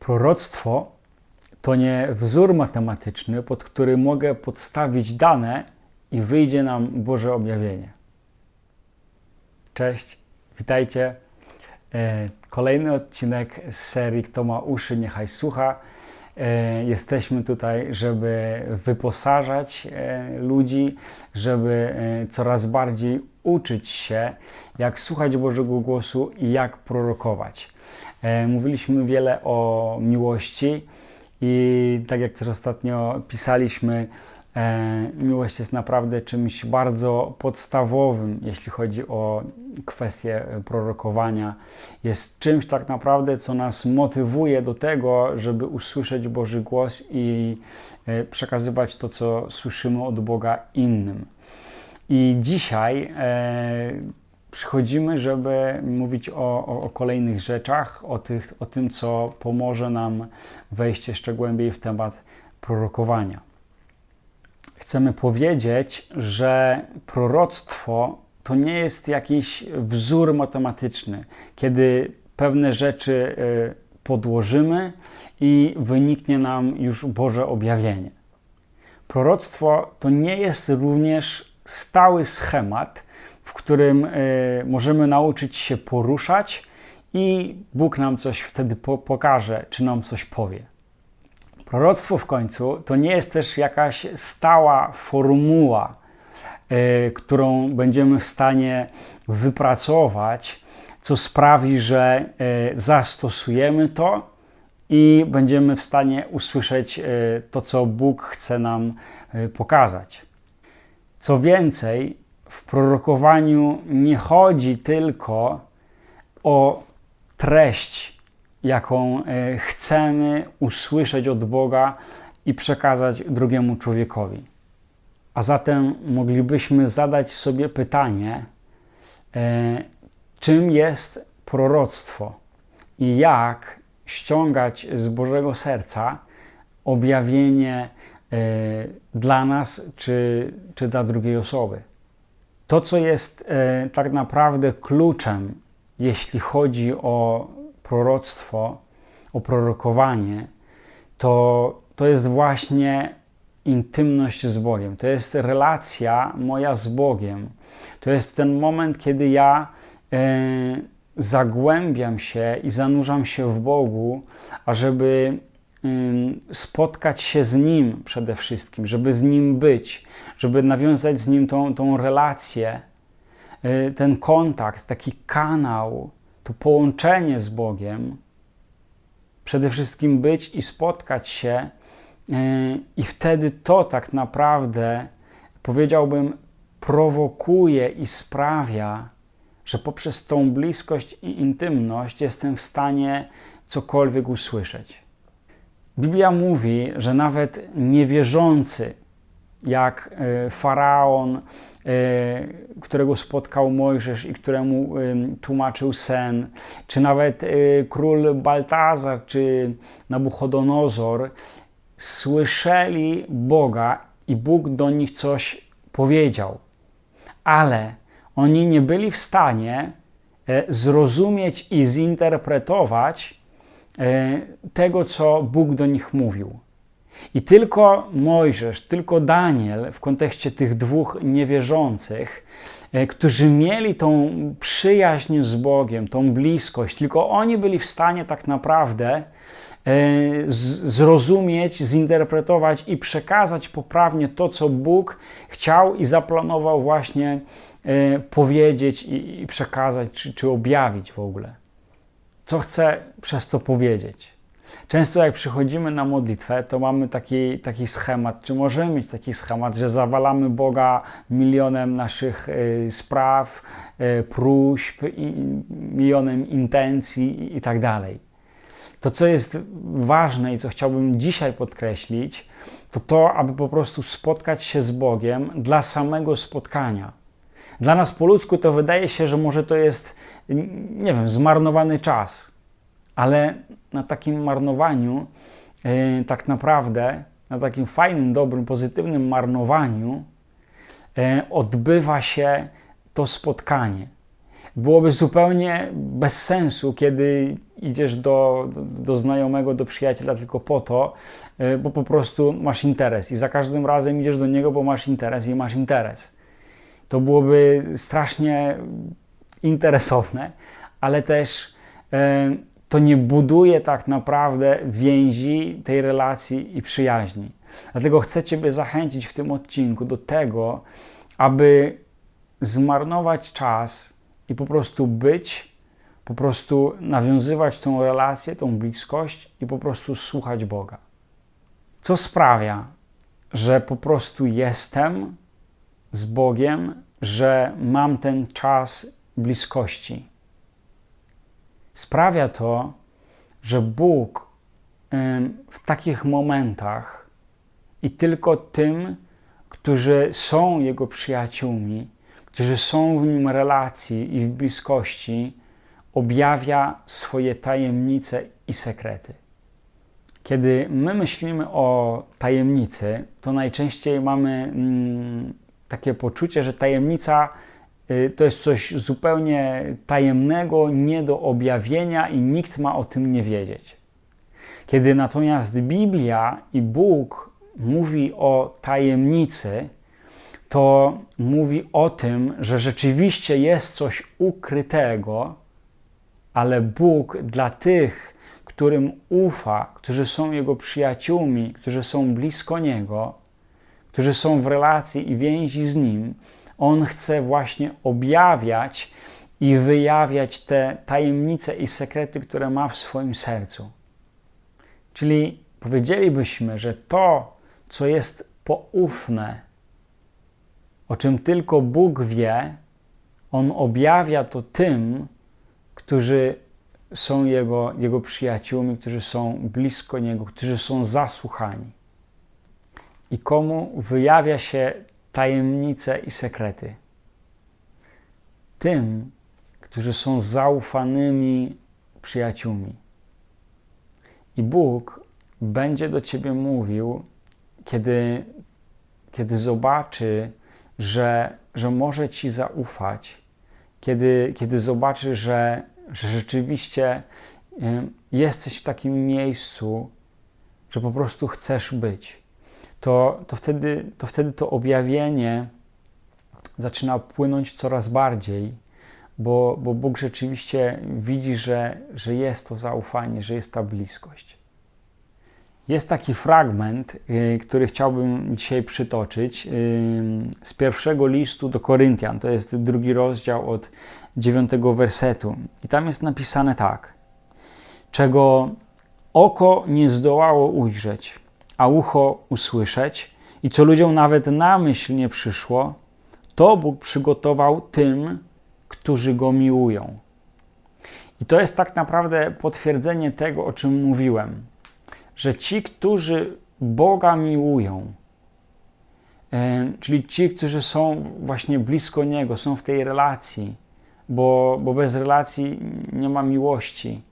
Proroctwo to nie wzór matematyczny, pod który mogę podstawić dane i wyjdzie nam Boże objawienie. Cześć, witajcie. E, kolejny odcinek z serii Kto ma uszy, niechaj słucha. E, jesteśmy tutaj, żeby wyposażać e, ludzi, żeby coraz bardziej uczyć się, jak słuchać Bożego głosu i jak prorokować. Mówiliśmy wiele o miłości i tak jak też ostatnio pisaliśmy, E, miłość jest naprawdę czymś bardzo podstawowym, jeśli chodzi o kwestię prorokowania. Jest czymś tak naprawdę, co nas motywuje do tego, żeby usłyszeć Boży głos i e, przekazywać to, co słyszymy od Boga innym. I dzisiaj e, przychodzimy, żeby mówić o, o, o, kolejnych rzeczach, o, tych, o tym, co pomoże nam wejść jeszcze głębiej w temat prorokowania chcemy powiedzieć, że proroctwo to nie jest jakiś wzór matematyczny, kiedy pewne rzeczy y, podłożymy i wyniknie nam już Boże objawienie. Proroctwo to nie jest również stały schemat, w którym y, możemy nauczyć się poruszać i Bóg nam coś wtedy pokaże, czy nam coś powie. Proroctwo w końcu to nie jest też jakaś stała formuła, y, którą będziemy w stanie wypracować, co sprawi, że y, zastosujemy to i będziemy w stanie usłyszeć to, co Bóg chce nam pokazać. Co więcej, w prorokowaniu nie chodzi tylko o treść jaką e, chcemy usłyszeć od Boga i przekazać drugiemu człowiekowi. A zatem moglibyśmy zadać sobie pytanie, e, czym jest proroctwo i jak ściągać z Bożego serca objawienie dla nas czy, czy dla drugiej osoby. To, co jest tak naprawdę kluczem, jeśli chodzi o proroctwo, o prorokowanie, to, to jest właśnie intymność z Bogiem. To jest relacja moja z Bogiem. To jest ten moment, kiedy ja e, zagłębiam się i zanurzam się w Bogu, ażeby e, spotkać się z Nim przede wszystkim, żeby z Nim być, żeby nawiązać z Nim tą, tą relację, e, ten kontakt, taki kanał, to połączenie z Bogiem, przede wszystkim być i spotkać się, e, i wtedy to tak naprawdę, powiedziałbym, prowokuje i sprawia, że poprzez tą bliskość i intymność jestem w stanie cokolwiek usłyszeć. Biblia mówi, że nawet niewierzący, jak e, faraon, E, którego spotkał Mojżesz i któremu tłumaczył sen, czy nawet e, król Baltazar, czy Nabuchodonozor, słyszeli Boga i Bóg do nich coś powiedział, ale oni nie byli w stanie zrozumieć i zinterpretować tego, co Bóg do nich mówił. I tylko Mojżesz, tylko Daniel w kontekście tych dwóch niewierzących, e, którzy mieli tą przyjaźń z Bogiem, tą bliskość, tylko oni byli w stanie tak naprawdę e, zrozumieć, zinterpretować i przekazać poprawnie to, co Bóg chciał i zaplanował właśnie e, powiedzieć i przekazać, czy, czy objawić w ogóle. Co chce przez to powiedzieć? Często jak przychodzimy na modlitwę, to mamy taki, taki schemat, czy możemy mieć taki schemat, że zawalamy Boga milionem naszych y, spraw, y, próśb, i, milionem intencji i tak dalej. To, co jest ważne i co chciałbym dzisiaj podkreślić, to to, aby po prostu spotkać się z Bogiem dla samego spotkania. Dla nas po ludzku to wydaje się, że może to jest, nie wiem, zmarnowany czas ale na takim marnowaniu, e, tak naprawdę, na takim fajnym, dobrym, pozytywnym marnowaniu e, odbywa się to spotkanie. Byłoby zupełnie bez sensu, kiedy idziesz do, do, znajomego, do przyjaciela tylko po to, y, bo po prostu masz interes i za każdym razem idziesz do niego, bo masz interes i masz interes. To byłoby strasznie interesowne, ale też y, to nie buduje tak naprawdę więzi tej relacji i przyjaźni. Dlatego chcę Ciebie zachęcić w tym odcinku do tego, aby zmarnować czas i po prostu być, po prostu nawiązywać tą relację, tą bliskość i po prostu słuchać Boga. Co sprawia, że po prostu jestem z Bogiem, że mam ten czas bliskości. Sprawia to, że Bóg w takich momentach i tylko tym, którzy są Jego przyjaciółmi, którzy są w Nim relacji i w bliskości, objawia swoje tajemnice i sekrety. Kiedy my myślimy o tajemnicy, to najczęściej mamy mm, takie poczucie, że tajemnica y, to jest coś zupełnie tajemnego, nie do objawienia i nikt ma o tym nie wiedzieć. Kiedy natomiast Biblia i Bóg mówi o tajemnicy, to mówi o tym, że rzeczywiście jest coś ukrytego, ale Bóg dla tych, którym ufa, którzy są Jego przyjaciółmi, którzy są blisko Niego, którzy są w relacji i więzi z Nim, On chce właśnie objawiać i wyjawiać te tajemnice i sekrety, które ma w swoim sercu. Czyli powiedzielibyśmy, że to, co jest poufne, o czym tylko Bóg wie, On objawia to tym, którzy są Jego, Jego przyjaciółmi, którzy są blisko Niego, którzy są zasłuchani. I komu wyjawia się tajemnice i sekrety? Tym, którzy są zaufanymi przyjaciółmi. I Bóg będzie do ciebie mówił, kiedy, kiedy zobaczy, że, że może ci zaufać, kiedy, kiedy zobaczy, że, że rzeczywiście jesteś w takim miejscu, że po prostu chcesz być, to, to, wtedy, to wtedy to objawienie zaczyna płynąć coraz bardziej, bo, bo Bóg rzeczywiście widzi, że, że jest to zaufanie, że jest ta bliskość. Jest taki fragment, y, który chciałbym dzisiaj przytoczyć y, z pierwszego listu do Koryntian. To jest drugi rozdział od dziewiątego wersetu. I tam jest napisane tak: Czego oko nie zdołało ujrzeć, a ucho usłyszeć, i co ludziom nawet na myśl nie przyszło, to Bóg przygotował tym, którzy go miłują. I to jest tak naprawdę potwierdzenie tego, o czym mówiłem że ci, którzy Boga miłują, czyli ci, którzy są właśnie blisko Niego, są w tej relacji, bo, bo bez relacji nie ma miłości,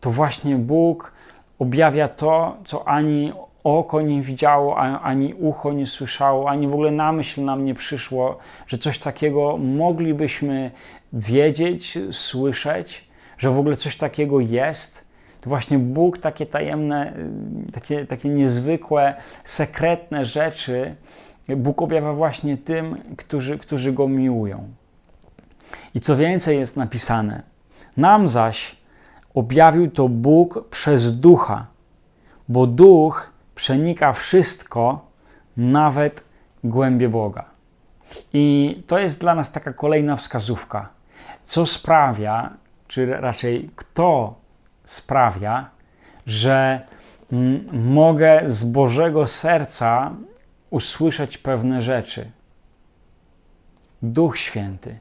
to właśnie Bóg objawia to, co ani oko nie widziało, ani ucho nie słyszało, ani w ogóle na myśl nam nie przyszło, że coś takiego moglibyśmy wiedzieć, słyszeć, że w ogóle coś takiego jest to właśnie Bóg takie tajemne, y, takie, takie niezwykłe, sekretne rzeczy Bóg objawia właśnie tym, którzy, którzy Go miłują. I co więcej jest napisane, nam zaś objawił to Bóg przez Ducha, bo Duch przenika wszystko, nawet głębie Boga. I to jest dla nas taka kolejna wskazówka, co sprawia, czy raczej kto sprawia, że mm, mogę z Bożego serca usłyszeć pewne rzeczy. Duch Święty.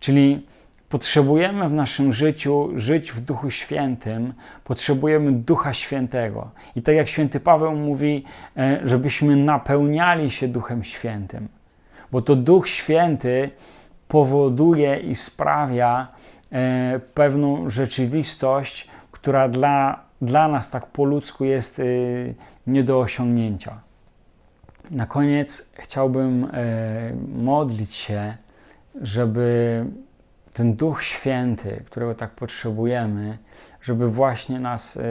Czyli potrzebujemy w naszym życiu żyć w Duchu Świętym, potrzebujemy Ducha Świętego. I tak jak święty Paweł mówi, e, żebyśmy napełniali się Duchem Świętym, bo to Duch Święty powoduje i sprawia e, pewną rzeczywistość, która dla, dla nas tak po ludzku jest y, nie do osiągnięcia. Na koniec chciałbym modlić się, żeby ten Duch Święty, którego tak potrzebujemy, żeby właśnie nas y,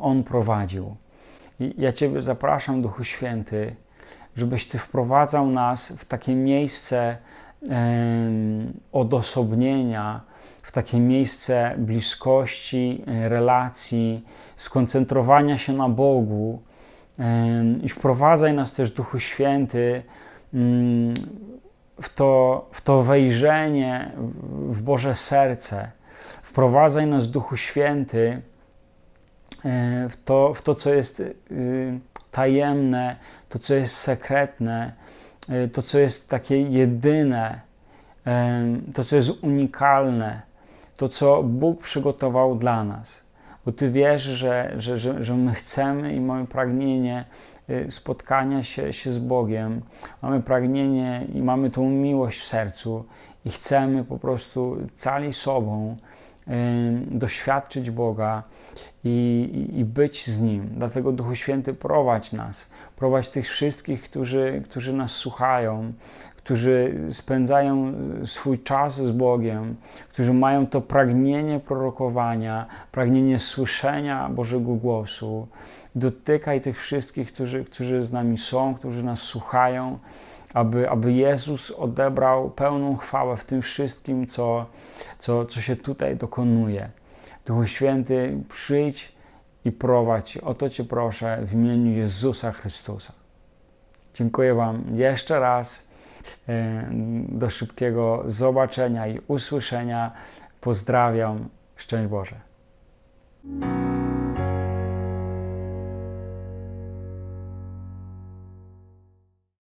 On prowadził. I ja Ciebie zapraszam, Duchu Święty, żebyś Ty wprowadzał nas w takie miejsce odosobnienia, w takie miejsce bliskości, e, relacji, skoncentrowania się na Bogu i wprowadzaj nas też, Duchu Święty, mm, w to, w to wejrzenie w Boże serce. Wprowadzaj nas, Duchu Święty, e, w to, w to co jest y, tajemne, to, co jest sekretne, y, to, co jest takie jedyne, to, co jest unikalne, to, co Bóg przygotował dla nas. Bo Ty wiesz, że, że, że, że my chcemy i mamy pragnienie y, spotkania się, się z Bogiem, mamy pragnienie i mamy tą miłość w sercu i chcemy po prostu cali sobą doświadczyć Boga i, i, być z Nim. Dlatego Duchu Święty prowadź nas, prowadź tych wszystkich, którzy, którzy nas słuchają, którzy spędzają swój czas z Bogiem, którzy mają to pragnienie prorokowania, pragnienie słyszenia Bożego głosu. Dotykaj tych wszystkich, którzy, którzy z nami są, którzy nas słuchają aby, aby Jezus odebrał pełną chwałę w tym wszystkim, co, co, co się tutaj dokonuje. Duchu Święty, przyjdź i prowadź. O to Cię proszę w imieniu Jezusa Chrystusa. Dziękuję Wam jeszcze raz. E, do szybkiego zobaczenia i usłyszenia. Pozdrawiam. Szczęść Boże.